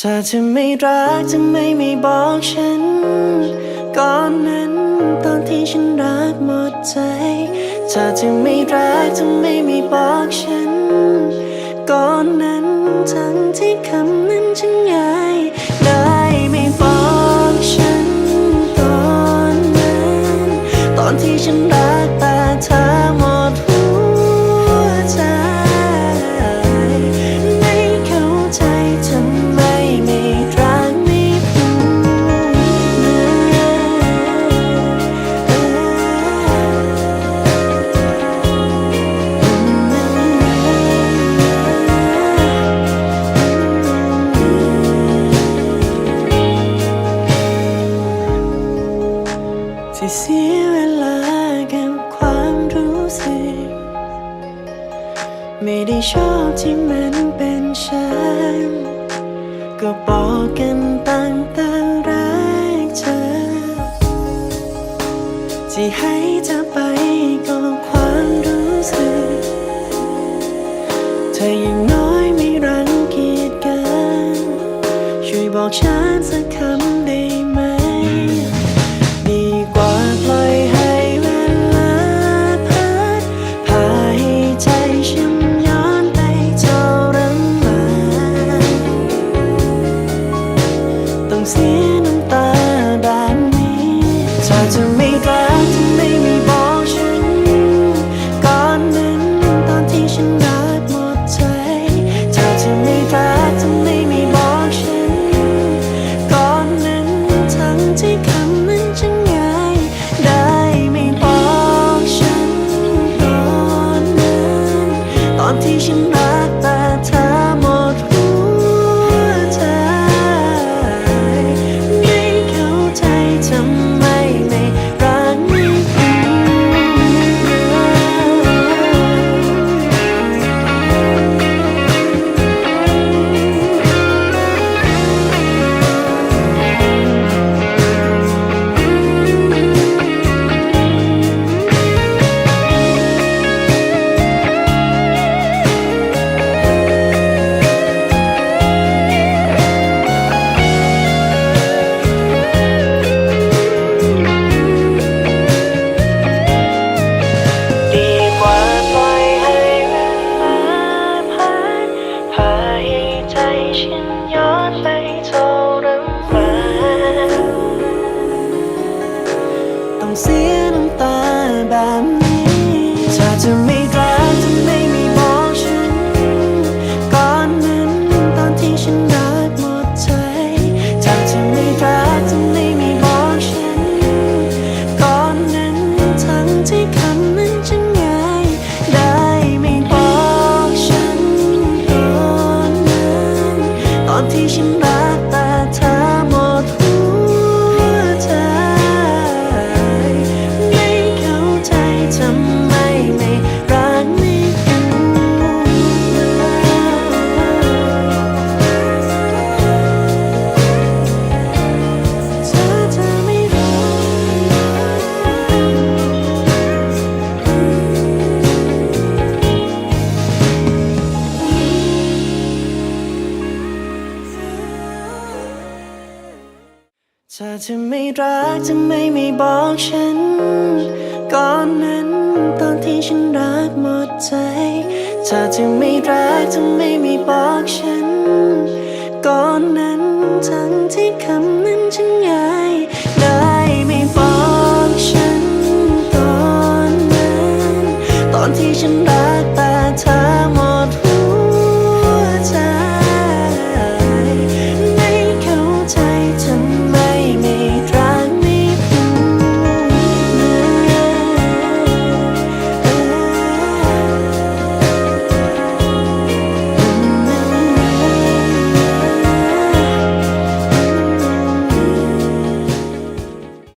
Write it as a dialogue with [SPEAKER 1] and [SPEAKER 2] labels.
[SPEAKER 1] ถ้าเธอไม่รักจะไม่ไม่บอกฉัน ก่อนนั้นตอนที่ฉันรักหมดใจ ถ้าเธอไม่รักจะไม่ไม่บอกฉัน ก่อนนั้นทั้งที่คำนั้นฉันง่ายได้ไม่บอกฉันตอนนั้น ตอนที่ฉันรักแต่ เวลากับความรู้สึก ไม่ได้ชอบที่มันเป็นฉัน ก็บอกกันตั้งแต่แรกเธอ ที่ให้เธอไปก็ความรู้สึก เธอยังน้อยไม่รังเกียจกัน ช่วยบอกฉันสักคำ เธอจะไม่รักจะไม่ม่บอกฉัน ก่อนนั้นตอนที่ฉันรักหมดใจ เธอจะไม่รักจะไม่ม่บอกฉัน ก่อนนั้นทั้งที่คำนั้นฉันง่ายได้ไม่บอกฉันก่อนนั้น ตอนที่ฉัน ใถ้าเธอไม่รักจะไม่ไม่บอกฉัน ก่อนนั้นตอนที่ฉันรักหมดใจ ถ้าเธอไม่รักจะไม่ไม่บอกฉัน ก่อนนั้นทั้งที่คำนั้นฉันง่ายได้ไม่บอกฉันตอนนั้น ตอนที่ฉันรักแต่เธอ